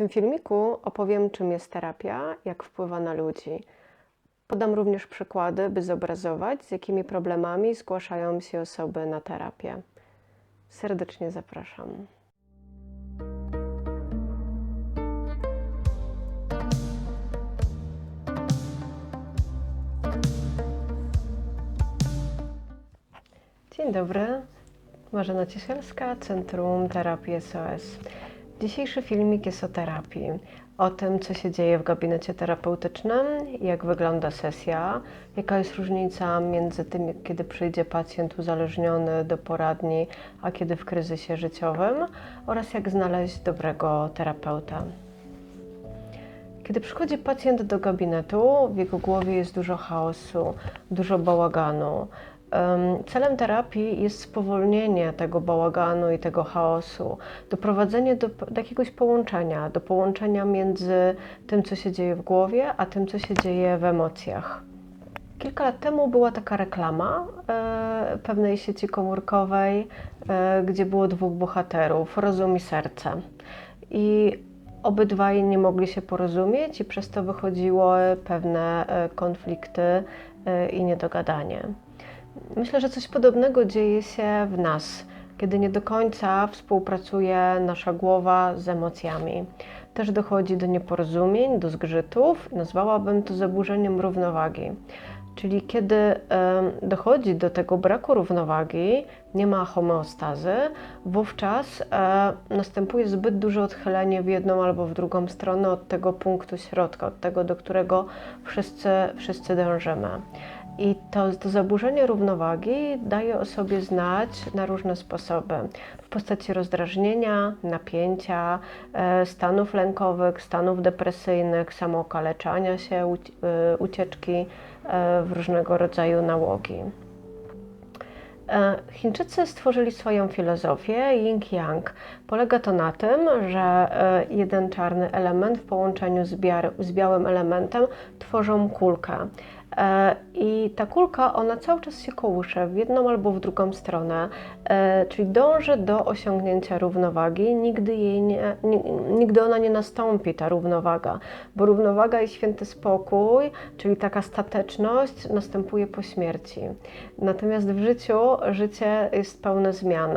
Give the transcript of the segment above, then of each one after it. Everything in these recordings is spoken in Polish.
tym filmiku opowiem, czym jest terapia, jak wpływa na ludzi. Podam również przykłady, by zobrazować, z jakimi problemami zgłaszają się osoby na terapię. Serdecznie zapraszam. Dzień dobry, Marzena Ciesielska, Centrum Terapii SOS. Dzisiejszy filmik jest o terapii, o tym, co się dzieje w gabinecie terapeutycznym, jak wygląda sesja, jaka jest różnica między tym, kiedy przyjdzie pacjent uzależniony do poradni, a kiedy w kryzysie życiowym oraz jak znaleźć dobrego terapeuta. Kiedy przychodzi pacjent do gabinetu, w jego głowie jest dużo chaosu, dużo bałaganu. Em, Celem terapii jest spowolnienie tego bałaganu i tego chaosu, doprowadzenie do, do jakiegoś połączenia, do połączenia między tym, co się dzieje w głowie, a tym, co się dzieje w emocjach. Kilka lat temu była taka reklama e, pewnej sieci komórkowej, e, gdzie było dwóch bohaterów, rozum i serce. I obydwaj nie mogli się porozumieć, i przez to wychodziły pewne e, konflikty e, i niedogadanie. Myślę, że coś podobnego dzieje się w nas, kiedy nie do końca współpracuje nasza głowa z emocjami. Też dochodzi do nieporozumień, do zgrzytów, nazwałabym to zaburzeniem równowagi. Czyli kiedy dochodzi do tego braku równowagi, nie ma homeostazy, wówczas e, następuje zbyt duże odchylenie w jedną albo w drugą stronę od tego punktu środka, od tego, do którego wszyscy, wszyscy dążymy. I to, to zaburzenie równowagi daje o sobie znać na różne sposoby. W postaci rozdrażnienia, napięcia, e, stanów lękowych, stanów depresyjnych, samookaleczania się, e, ucieczki e, w różnego rodzaju nałogi. Chińczycy stworzyli swoją filozofię Yin-Yang. Polega to na tym, że e, jeden czarny element w połączeniu z, biar- z białym elementem tworzą kulkę. E, I ta kulka, ona cały czas się kołysze w jedną albo w drugą stronę, e, czyli dąży do osiągnięcia równowagi. Nigdy, jej nie, ni- nigdy ona nie nastąpi, ta równowaga, bo równowaga i święty spokój, czyli taka stateczność, następuje po śmierci. Natomiast w życiu życie jest pełne zmian,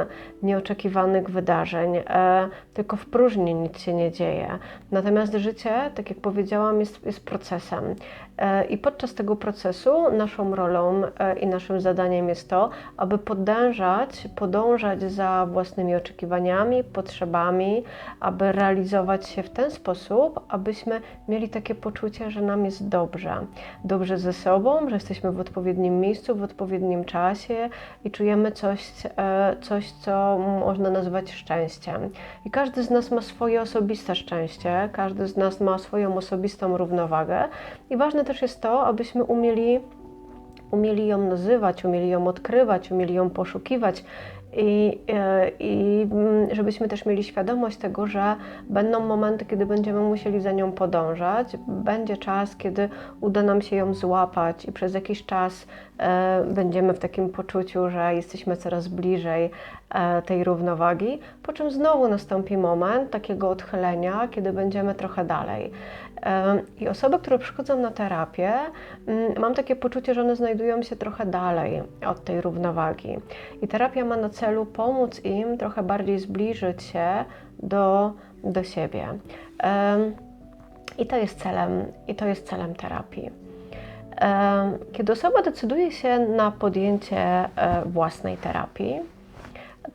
nieoczekiwanych wydarzeń, e, tylko w próżni nic się nie dzieje. Natomiast życie, tak jak powiedziałam, jest, jest procesem. E, I podczas tego procesu naszą rolą e, i naszym zadaniem jest to, aby podążać, podążać za własnymi oczekiwaniami, potrzebami, aby realizować się w ten sposób, abyśmy mieli takie poczucie, że nam jest dobrze. Dobrze ze sobą, że jesteśmy w odpowiednim miejscu, w odpowiednim czasie i czujemy coś, e, coś co można nazwać szczęściem. I każdy z nas ma swoje osobiste szczęście, każdy z nas ma swoją osobistą równowagę i ważne też jest to, abyśmy umieli, umieli ją nazywać, umieli ją odkrywać, umieli ją poszukiwać. I, e, I mm, żebyśmy też mieli świadomość tego, że będą momenty, kiedy będziemy musieli za nią podążać, będzie czas, kiedy uda nam się ją złapać, i przez jakiś czas e, będziemy w takim poczuciu, że jesteśmy coraz bliżej e, tej równowagi, po czym znowu nastąpi moment takiego odchylenia, kiedy będziemy trochę dalej. I osoby, które przychodzą na terapię, mm, mam takie poczucie, że one znajdują się trochę dalej od tej równowagi. I terapia ma na celu pomóc im trochę bardziej zbliżyć się do, do siebie. I to jest celem, i to jest celem terapii. Kiedy osoba decyduje się na podjęcie e, własnej terapii,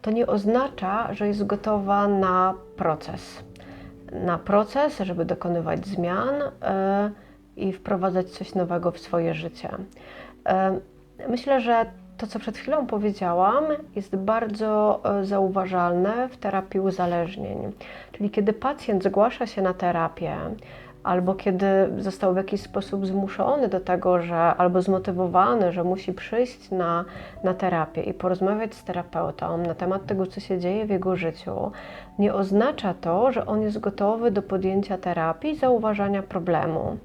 to nie oznacza, że jest gotowa na proces. Na proces, żeby dokonywać zmian e, i wprowadzać coś nowego w swoje życie. E, Myślę, że to, co przed chwilą powiedziałam, jest bardzo e, zauważalne w terapii uzależnień. Czyli kiedy pacjent zgłasza się na terapię, albo kiedy został w jakiś sposób zmuszony do tego, że albo zmotywowany, że musi przyjść na, na terapię i porozmawiać z terapeutą na temat tego, co się dzieje w jego życiu, nie oznacza to, że on jest gotowy do podjęcia terapii i zauważania problemu.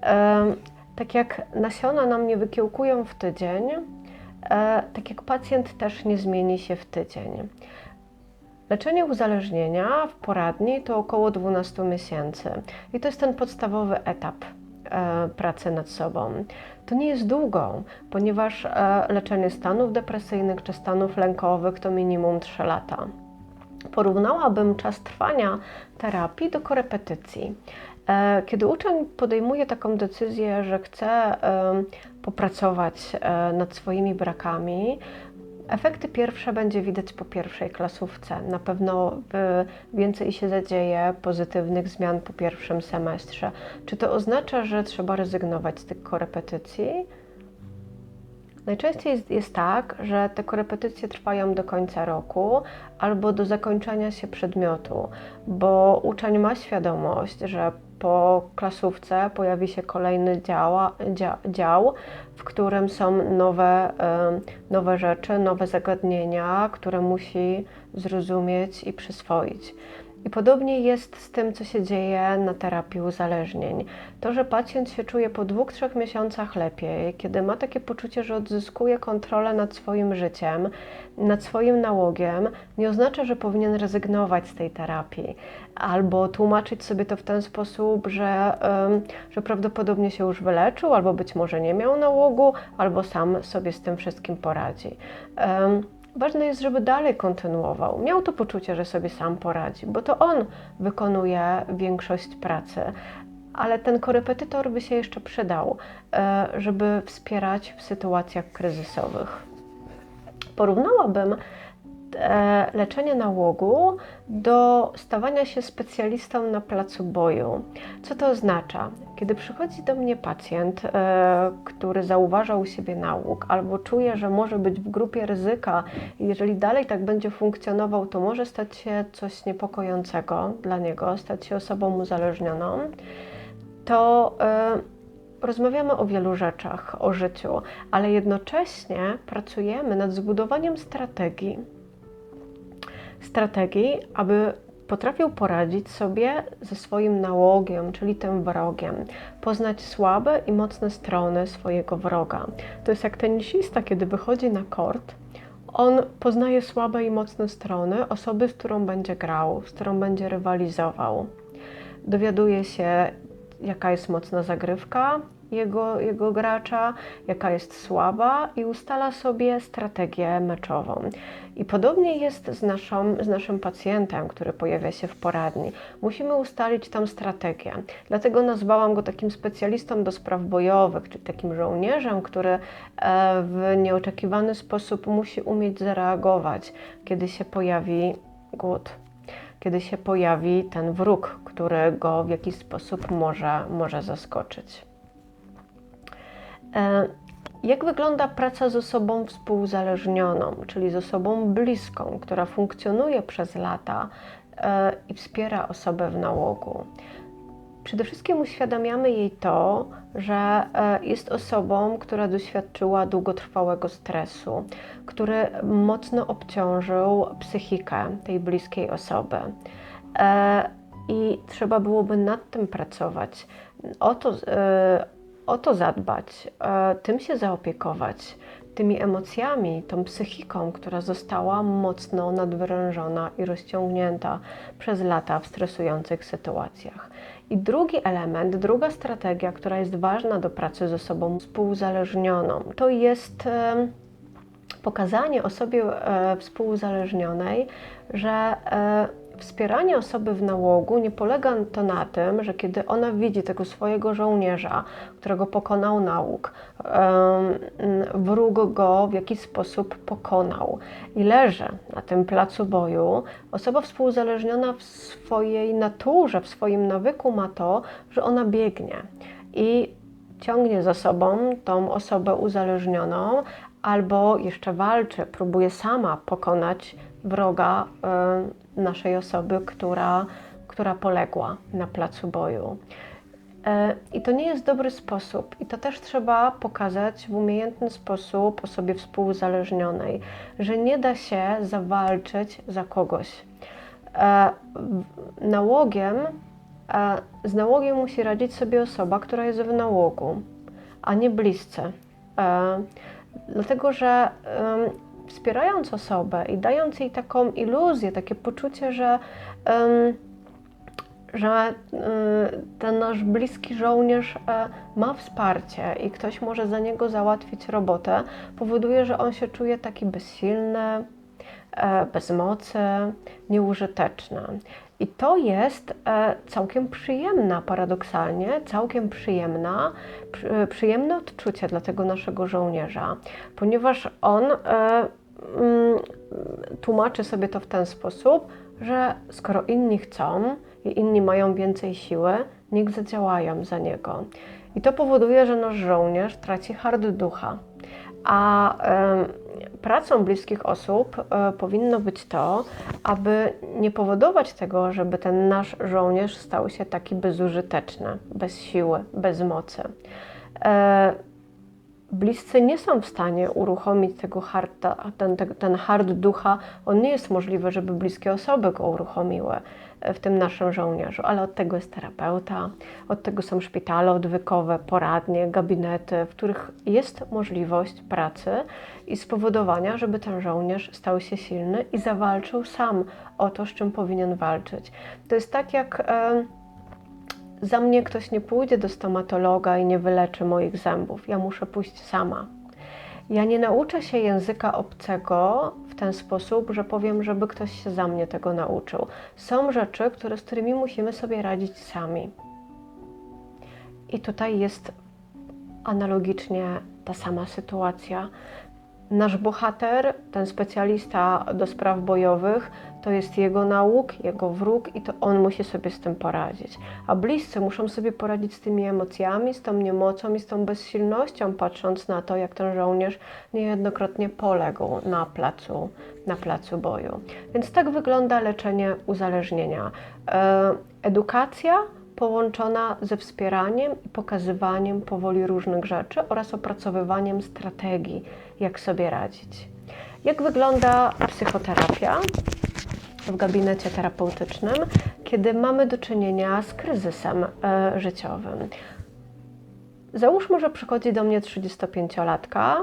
Em, Tak jak nasiona nam nie wykiełkują w tydzień, e, tak jak pacjent też nie zmieni się w tydzień. Leczenie uzależnienia w poradni to około 12 miesięcy i to jest ten podstawowy etap e, pracy nad sobą. To nie jest długo, ponieważ e, leczenie stanów depresyjnych czy stanów lękowych to minimum 3 lata. Porównałabym czas trwania terapii do korepetycji. E, Kiedy uczeń podejmuje taką decyzję, że chce popracować nad swoimi brakami, efekty pierwsze będzie widać po pierwszej klasówce. Na pewno e, więcej się zadzieje pozytywnych zmian po pierwszym semestrze. Czy to oznacza, że trzeba rezygnować z tych korepetycji? Najczęściej jest, jest tak, że te korepetycje trwają do końca roku albo do zakończenia się przedmiotu, bo uczeń ma świadomość, że po klasówce pojawi się kolejny działa, dzia, dział, w którym są nowe, nowe rzeczy, nowe zagadnienia, które musi zrozumieć i przyswoić. I podobnie jest z tym, co się dzieje na terapii uzależnień. To, że pacjent się czuje po dwóch, trzech miesiącach lepiej, kiedy ma takie poczucie, że odzyskuje kontrolę nad swoim życiem, nad swoim nałogiem, nie oznacza, że powinien rezygnować z tej terapii albo tłumaczyć sobie to w ten sposób, że, że prawdopodobnie się już wyleczył, albo być może nie miał nałogu, albo sam sobie z tym wszystkim poradzi. Ważne jest, żeby dalej kontynuował. Miał to poczucie, że sobie sam poradzi, bo to on wykonuje większość pracy. Ale ten korepetytor by się jeszcze przydał, e, żeby wspierać w sytuacjach kryzysowych. Porównałabym leczenie nałogu do stawania się specjalistą na placu boju. Co to oznacza? Kiedy przychodzi do mnie pacjent, e, który zauważa u siebie nałóg albo czuje, że może być w grupie ryzyka i jeżeli dalej tak będzie funkcjonował, to może stać się coś niepokojącego dla niego, stać się osobą uzależnioną, to e, rozmawiamy o wielu rzeczach, o życiu, ale jednocześnie pracujemy nad zbudowaniem strategii. Strategii, aby potrafił poradzić sobie ze swoim nałogiem, czyli tym wrogiem, poznać słabe i mocne strony swojego wroga. To jest jak tenisista, kiedy wychodzi na kort, on poznaje słabe i mocne strony osoby, z którą będzie grał, z którą będzie rywalizował. Dowiaduje się, jaka jest mocna zagrywka jego, jego gracza, jaka jest słaba i ustala sobie strategię meczową. I podobnie jest z, naszą, z naszym pacjentem, który pojawia się w poradni. Musimy ustalić tam strategię. Dlatego nazwałam go takim specjalistą do spraw bojowych, czyli takim żołnierzem, który e, w nieoczekiwany sposób musi umieć zareagować, kiedy się pojawi głód kiedy się pojawi ten wróg, który go w jakiś sposób może, może zaskoczyć. E, Jak wygląda praca z osobą współzależnioną, czyli z osobą bliską, która funkcjonuje przez lata e, i wspiera osobę w nałogu? Przede wszystkim uświadamiamy jej to, że e, jest osobą, która doświadczyła długotrwałego stresu, który mocno obciążył psychikę tej bliskiej osoby. I trzeba byłoby nad tym pracować, o to, e, o to zadbać, e, tym się zaopiekować, tymi emocjami, tą psychiką, która została mocno nadwyrężona i rozciągnięta przez lata w stresujących sytuacjach. I drugi element, druga strategia, która jest ważna do pracy z osobą współzależnioną, to jest em, pokazanie osobie e, współuzależnionej, że e, wspieranie osoby w nałogu nie polega to na tym, że kiedy ona widzi tego swojego żołnierza, którego pokonał nałóg, wróg go w jakiś sposób pokonał i leży na tym placu boju, osoba współuzależniona w swojej naturze, w swoim nawyku ma to, że ona biegnie i ciągnie za sobą tą osobę uzależnioną, albo jeszcze walczy, próbuje sama pokonać wroga naszej osoby, która, która poległa na placu boju. E, I to nie jest dobry sposób, i to też trzeba pokazać w umiejętny sposób osobie współuzależnionej, że nie da się zawalczyć za kogoś. E, Nałogiem, e, z nałogiem musi radzić sobie osoba, która jest w nałogu, a nie bliscy. Dlatego, że wspierając osobę i dając jej taką iluzję, takie poczucie, że, em, że y, ten nasz bliski żołnierz e, ma wsparcie i ktoś może za niego załatwić robotę, powoduje, że on się czuje taki bezsilny, e, bez mocy, nieużyteczny. I to jest e, całkiem przyjemna, paradoksalnie, całkiem przyjemna, przy, przyjemne odczucie dla tego naszego żołnierza, ponieważ on e, mm, tłumaczy sobie to w ten sposób, że skoro inni chcą i inni mają więcej siły, niech zadziałają za niego. I to powoduje, że nasz żołnierz traci hard ducha. A pracą bliskich osób e, powinno być to, aby nie powodować tego, żeby ten nasz żołnierz stał się taki bezużyteczny, bez siły, bez mocy. E, bliscy nie są w stanie uruchomić tego harta, ten, ten, hard ducha. On nie jest możliwy, żeby bliskie osoby go uruchomiły w tym naszym żołnierzu, ale od tego jest terapeuta, od tego są szpitale odwykowe, poradnie, gabinety, w których jest możliwość pracy i spowodowania, żeby ten żołnierz stał się silny i zawalczył sam o to, z czym powinien walczyć. To jest tak jak. E, za mnie ktoś nie pójdzie do stomatologa i nie wyleczy moich zębów. Ja muszę pójść sama. Ja nie nauczę się języka obcego w ten sposób, że powiem, żeby ktoś się za mnie tego nauczył. Są rzeczy, które, z którymi musimy sobie radzić sami. I tutaj jest analogicznie ta sama sytuacja. Nasz bohater, ten specjalista do spraw bojowych, to jest jego nauk, jego wróg i to on musi sobie z tym poradzić. A bliscy muszą sobie poradzić z tymi emocjami, z tą niemocą i z tą bezsilnością, patrząc na to, jak ten żołnierz niejednokrotnie poległ na placu, na placu boju. Więc tak wygląda leczenie uzależnienia. E, edukacja połączona ze wspieraniem i pokazywaniem powoli różnych rzeczy oraz opracowywaniem strategii, jak sobie radzić. Jak wygląda psychoterapia w gabinecie terapeutycznym, kiedy mamy do czynienia z kryzysem e, życiowym? Załóżmy, że przychodzi do mnie 35-latka,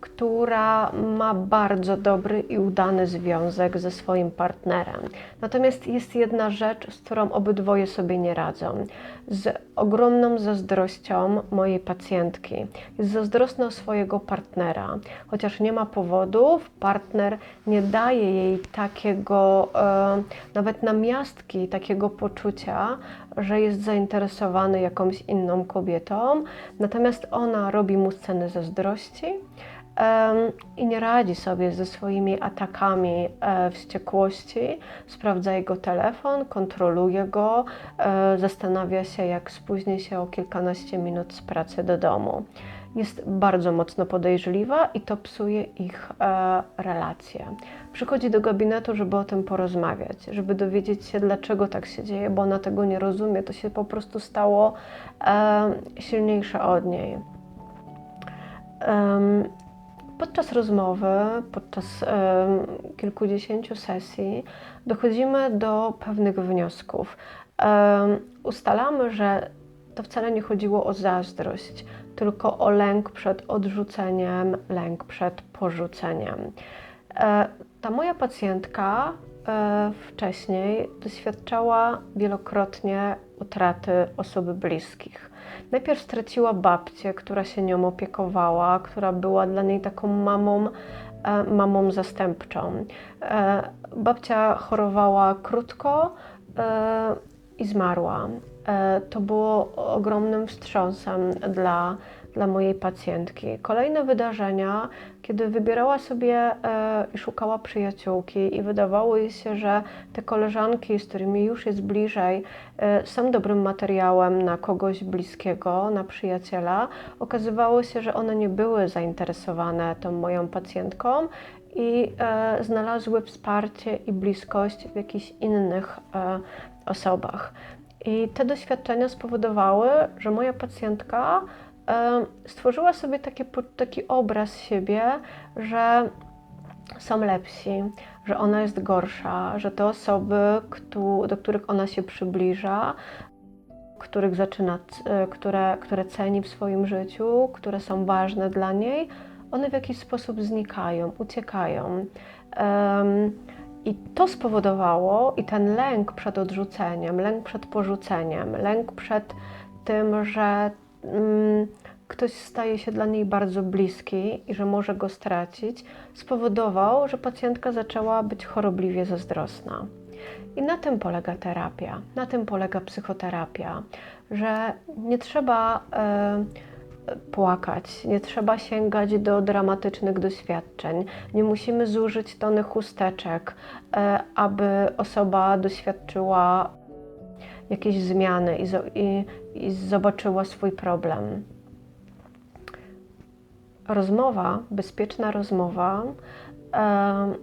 która ma bardzo dobry i udany związek ze swoim partnerem. Natomiast jest jedna rzecz, z którą obydwoje sobie nie radzą. Z ogromną zazdrością mojej pacjentki. Jest zazdrosna o swojego partnera. Chociaż nie ma powodów, partner nie daje jej takiego, e, nawet namiastki, takiego poczucia, że jest zainteresowany jakąś inną kobietą. Natomiast ona robi mu sceny zazdrości i nie radzi sobie ze swoimi atakami e, wściekłości, sprawdza jego telefon, kontroluje go, e, zastanawia się, jak spóźni się o kilkanaście minut z pracy do domu. Jest bardzo mocno podejrzliwa i to psuje ich e, relacje. Przychodzi do gabinetu, żeby o tym porozmawiać, żeby dowiedzieć się, dlaczego tak się dzieje, bo ona tego nie rozumie. To się po prostu stało silniejsze od niej. Podczas rozmowy, podczas kilkudziesięciu sesji dochodzimy do pewnych wniosków. ustalamy, że to wcale nie chodziło o zazdrość, tylko o lęk przed odrzuceniem, lęk przed porzuceniem. E, ta moja pacjentka wcześniej doświadczała wielokrotnie utraty osoby bliskich. Najpierw straciła babcię, która się nią opiekowała, która była dla niej taką mamą, e, mamą zastępczą. E, babcia chorowała krótko e, i zmarła. To było ogromnym wstrząsem dla dla mojej pacjentki. Kolejne wydarzenia, kiedy wybierała sobie e, i szukała przyjaciółki i wydawało jej się, że te koleżanki, z którymi już jest bliżej, e, są dobrym materiałem na kogoś bliskiego, na przyjaciela, okazywało się, że one nie były zainteresowane tą moją pacjentką i e, znalazły wsparcie i bliskość w jakichś innych osobach. I te doświadczenia spowodowały, że moja pacjentka stworzyła sobie taki, obraz siebie, że są lepsi, że ona jest gorsza, że te osoby, do których ona się przybliża, których zaczyna, e, które, które ceni w swoim życiu, które są ważne dla niej, one w jakiś sposób znikają, uciekają. I to spowodowało, i ten lęk przed odrzuceniem, lęk przed porzuceniem, lęk przed tym, że ktoś staje się dla niej bardzo bliski i że może go stracić, spowodował, że pacjentka zaczęła być chorobliwie zazdrosna. I na tym polega terapia, na tym polega psychoterapia, że nie trzeba e, płakać, nie trzeba sięgać do dramatycznych doświadczeń, nie musimy zużyć tony chusteczek, e, aby osoba doświadczyła jakiejś zmiany i, i, i zobaczyła swój problem. Rozmowa, bezpieczna rozmowa, e,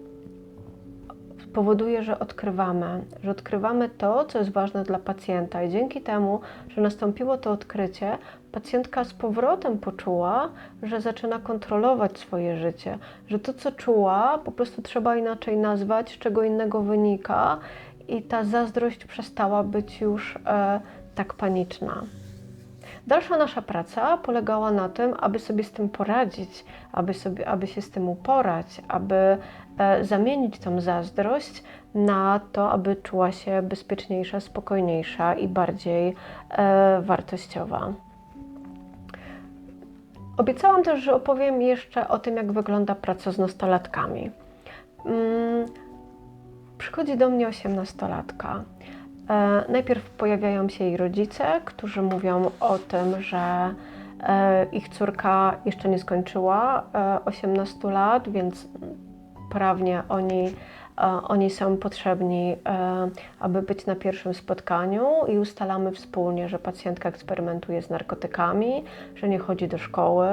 powoduje, że odkrywamy, że odkrywamy to, co jest ważne dla pacjenta, i dzięki temu, że nastąpiło to odkrycie, pacjentka z powrotem poczuła, że zaczyna kontrolować swoje życie, że to, co czuła, po prostu trzeba inaczej nazwać, z czego innego wynika, i ta zazdrość przestała być już e, tak paniczna. Dalsza nasza praca polegała na tym, aby sobie z tym poradzić, aby, sobie, aby się z tym uporać, aby e, zamienić tą zazdrość na to, aby czuła się bezpieczniejsza, spokojniejsza i bardziej e, wartościowa. Obiecałam też, że opowiem jeszcze o tym, jak wygląda praca z nastolatkami. Mm, przychodzi do mnie osiemnastolatka. E, najpierw pojawiają się jej rodzice, którzy mówią o tym, że e, ich córka jeszcze nie skończyła e, 18 lat, więc prawnie oni, e, oni są potrzebni, e, aby być na pierwszym spotkaniu i ustalamy wspólnie, że pacjentka eksperymentuje z narkotykami, że nie chodzi do szkoły,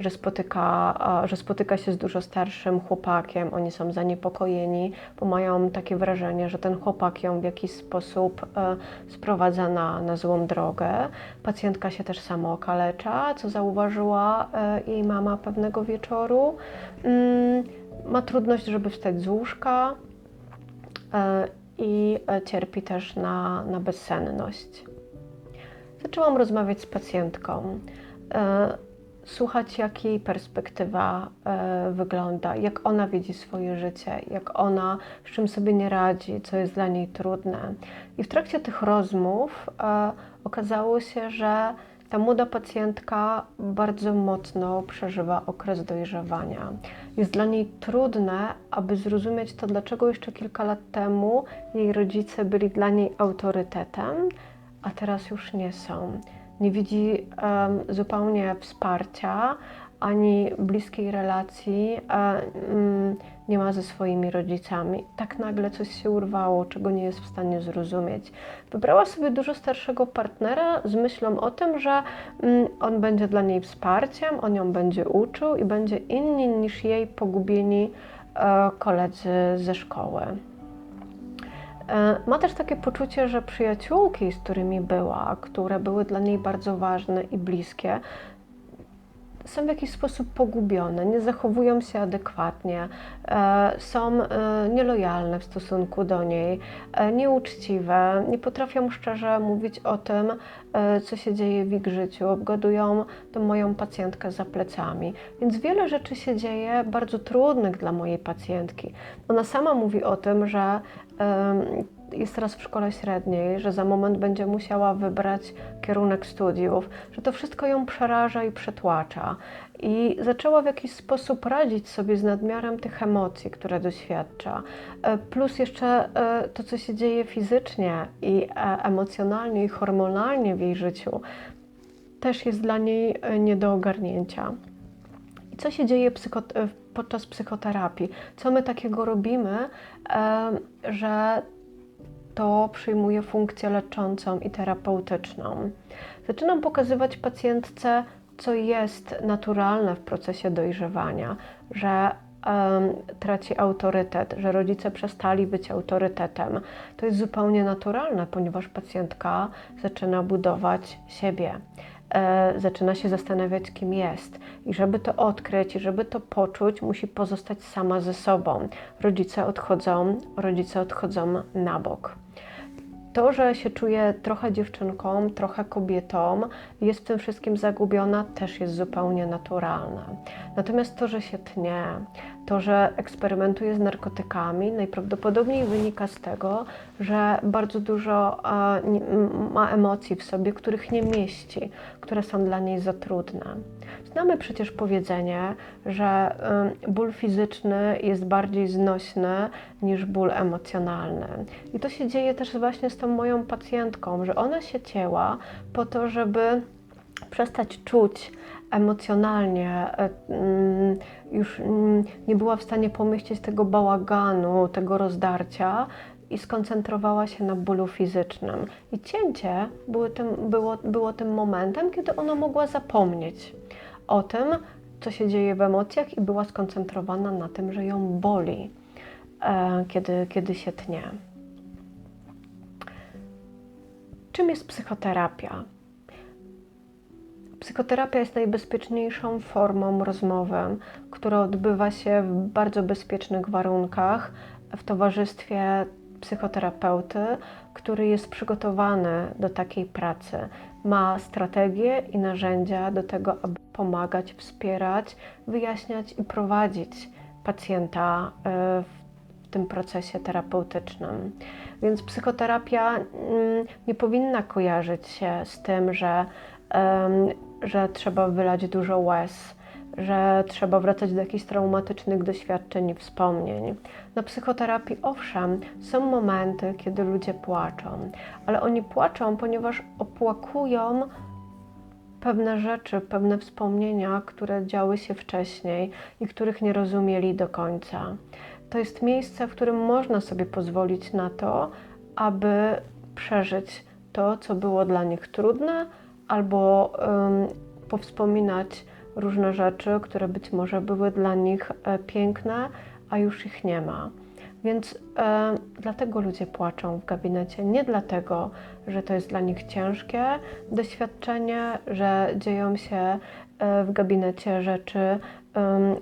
że spotyka, że spotyka się z dużo starszym chłopakiem. Oni są zaniepokojeni, bo mają takie wrażenie, że ten chłopak ją w jakiś sposób e, sprowadza na, na złą drogę. Pacjentka się też samo okalecza, co zauważyła jej mama pewnego wieczoru. Mm, ma trudność, żeby wstać z łóżka e, i e, cierpi też na, na bezsenność. Zaczęłam rozmawiać z pacjentką, e, słuchać, jak jej perspektywa wygląda, jak ona widzi swoje życie, jak ona z czym sobie nie radzi, co jest dla niej trudne. I w trakcie tych rozmów okazało się, że ta młoda pacjentka bardzo mocno przeżywa okres dojrzewania. Jest dla niej trudne, aby zrozumieć to, dlaczego jeszcze kilka lat temu jej rodzice byli dla niej autorytetem, a teraz już nie są. Nie widzi um, zupełnie wsparcia ani bliskiej relacji mm, nie ma ze swoimi rodzicami. Tak nagle coś się urwało, czego nie jest w stanie zrozumieć. Wybrała sobie dużo starszego partnera z myślą o tym, że mm, on będzie dla niej wsparciem, on ją będzie uczył i będzie inni niż jej pogubieni e, koledzy ze szkoły. E, Ma też takie poczucie, że przyjaciółki, z którymi była, które były dla niej bardzo ważne i bliskie, są w jakiś sposób pogubione, nie zachowują się adekwatnie, e, są e, nielojalne w stosunku do niej, e, nieuczciwe, nie potrafią szczerze mówić o tym, co się dzieje w ich życiu, obgadują tę moją pacjentkę za plecami. Więc wiele rzeczy się dzieje bardzo trudnych dla mojej pacjentki. Ona sama mówi o tym, że jest teraz w szkole średniej, że za moment będzie musiała wybrać kierunek studiów, że to wszystko ją przeraża i przetłacza. I zaczęła w jakiś sposób radzić sobie z nadmiarem tych emocji, które doświadcza. E, Plus jeszcze e, to, co się dzieje fizycznie i e, emocjonalnie i hormonalnie w jej życiu, też jest dla niej nie do ogarnięcia. I co się dzieje podczas psychoterapii? Co my takiego robimy, że to przyjmuje funkcję leczącą i terapeutyczną. Zaczynam pokazywać pacjentce, co jest naturalne w procesie dojrzewania, że traci autorytet, że rodzice przestali być autorytetem. To jest zupełnie naturalne, ponieważ pacjentka zaczyna budować siebie. E, zaczyna się zastanawiać, kim jest. I żeby to odkryć, i żeby to poczuć, musi pozostać sama ze sobą. Rodzice odchodzą, rodzice odchodzą na bok. To, że się czuję trochę dziewczynką, trochę kobietą, jest w tym wszystkim zagubiona, też jest zupełnie naturalne. Natomiast to, że się tnie, to, że eksperymentuje z narkotykami, najprawdopodobniej wynika z tego, że bardzo dużo e, ma emocji w sobie, których nie mieści, które są dla niej za trudne. Znamy przecież powiedzenie, że ból fizyczny jest bardziej znośny niż ból emocjonalny. I to się dzieje też właśnie z tą moją pacjentką, że ona się cięła po to, żeby przestać czuć emocjonalnie, e, mm, już mm, nie była w stanie pomyśleć tego bałaganu, tego rozdarcia i skoncentrowała się na bólu fizycznym. I cięcie były tym, było, było tym momentem, kiedy ona mogła zapomnieć o tym, co się dzieje w emocjach i była skoncentrowana na tym, że ją boli, kiedy, kiedy się tnie. Czym jest psychoterapia? Psychoterapia jest najbezpieczniejszą formą rozmowy, która odbywa się w bardzo bezpiecznych warunkach w towarzystwie psychoterapeuty, który jest przygotowany do takiej pracy. Ma strategie i narzędzia do tego, aby pomagać, wspierać, wyjaśniać i prowadzić pacjenta e, w tym procesie terapeutycznym. Więc psychoterapia mm, nie powinna kojarzyć się z tym, że, że trzeba wylać dużo łez, że trzeba wracać do jakichś traumatycznych doświadczeń i wspomnień. Na psychoterapii, owszem, są momenty, kiedy ludzie płaczą, ale oni płaczą, ponieważ opłakują pewne rzeczy, pewne wspomnienia, które działy się wcześniej i których nie rozumieli do końca. To jest miejsce, w którym można sobie pozwolić na to, aby przeżyć to, co było dla nich trudne, albo powspominać różne rzeczy, które być może były dla nich e, piękne, a już ich nie ma. Więc e, dlatego ludzie płaczą w gabinecie. Nie dlatego, że to jest dla nich ciężkie doświadczenie, że dzieją się e, w gabinecie rzeczy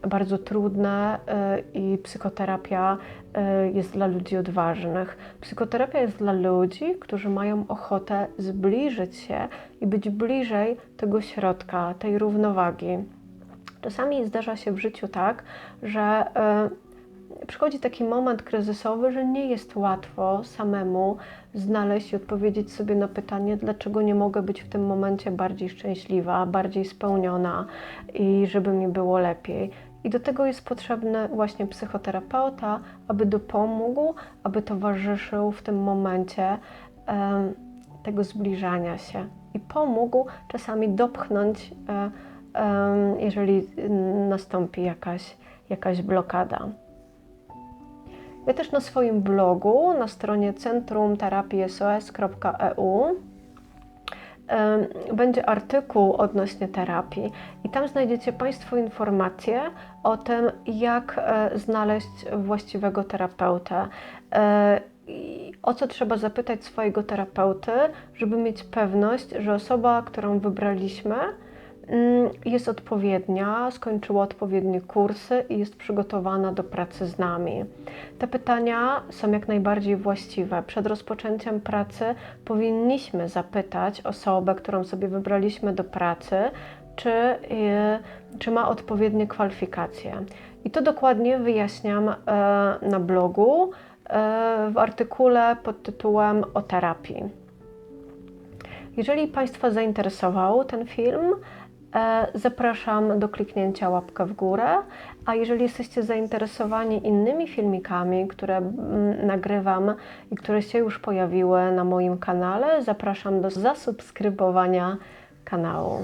bardzo trudne e, i psychoterapia e, jest dla ludzi odważnych. Psychoterapia jest dla ludzi, którzy mają ochotę zbliżyć się i być bliżej tego środka, tej równowagi. Czasami zdarza się w życiu tak, że e, przychodzi taki moment kryzysowy, że nie jest łatwo samemu znaleźć i odpowiedzieć sobie na pytanie, dlaczego nie mogę być w tym momencie bardziej szczęśliwa, bardziej spełniona i żeby mi było lepiej. I do tego jest potrzebny właśnie psychoterapeuta, aby dopomógł, aby towarzyszył w tym momencie em, tego zbliżania się i pomógł czasami dopchnąć, e, em, jeżeli nastąpi jakaś, jakaś blokada. Ja też na swoim blogu na stronie centrumterapii.sos.eu będzie artykuł odnośnie terapii i tam znajdziecie Państwo informacje o tym, jak e, znaleźć właściwego terapeutę. E, i o co trzeba zapytać swojego terapeuty, żeby mieć pewność, że osoba, którą wybraliśmy, jest odpowiednia, skończyła odpowiednie kursy i jest przygotowana do pracy z nami. Te pytania są jak najbardziej właściwe. Przed rozpoczęciem pracy powinniśmy zapytać osobę, którą sobie wybraliśmy do pracy, czy, y, czy ma odpowiednie kwalifikacje. I to dokładnie wyjaśniam e, na blogu e, w artykule pod tytułem o terapii. Jeżeli Państwa zainteresował ten film, zapraszam do kliknięcia łapkę w górę. A jeżeli jesteście zainteresowani innymi filmikami, które nagrywam i które się już pojawiły na moim kanale, zapraszam do zasubskrybowania kanału.